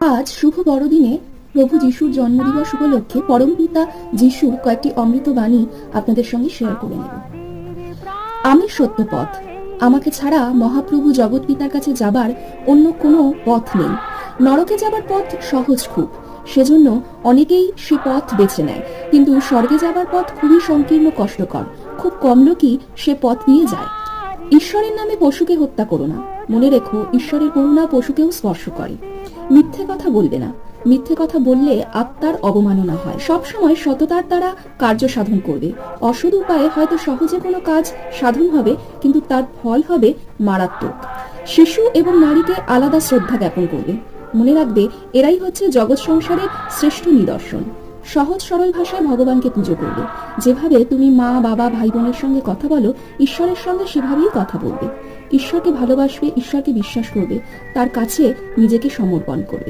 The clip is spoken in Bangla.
আজ শুভ বড়দিনে প্রভু যিশুর জন্মদিবস উপলক্ষে পরমপিতা যিশুর কয়েকটি অমৃত বাণী আপনাদের সঙ্গে শেয়ার করে নেব। আমি সত্য পথ আমাকে ছাড়া মহাপ্রভু জগৎ পিতার কাছে যাবার অন্য কোনো পথ নেই। নরকে যাবার পথ সহজ খুব। সেজন্য অনেকেই সে পথ বেছে নেয়। কিন্তু স্বর্গে যাবার পথ খুবই সংকীর্ণ, কষ্টকর। খুব কম লোকই সে পথ নিয়ে যায়। ঈশ্বরের নামে পশুকে হত্যা করো না। মনে রেখো, ঈশ্বরের করুণা পশুকেও স্পর্শ করে। মিথ্যে কথা বলবে না। মিথ্যে কথা বললে আত্মার অবমাননা হয়। সব সময় সততার দ্বারা কার্য সাধন করবে। অসৎ উপায়ে হয়তো সহজে কোনো কাজ সাধন হবে, কিন্তু তার ফল হবে মারাত্মক। শিশু এবং নারীকে আলাদা শ্রদ্ধা জ্ঞাপন করবে। মনে রাখবে, এরাই হচ্ছে জগৎ সংসারের শ্রেষ্ঠ নিদর্শন। সহজ সরল ভাষায় ভগবানকে পুজো করবে। যেভাবে তুমি মা, বাবা ভাই বোনের সঙ্গে কথা বলো, ঈশ্বরের সঙ্গে সেভাবেই কথা বলবে। ঈশ্বরকে ভালোবাসবে, ঈশ্বরকে বিশ্বাস করবে, তার কাছে নিজেকে সমর্পণ করবে।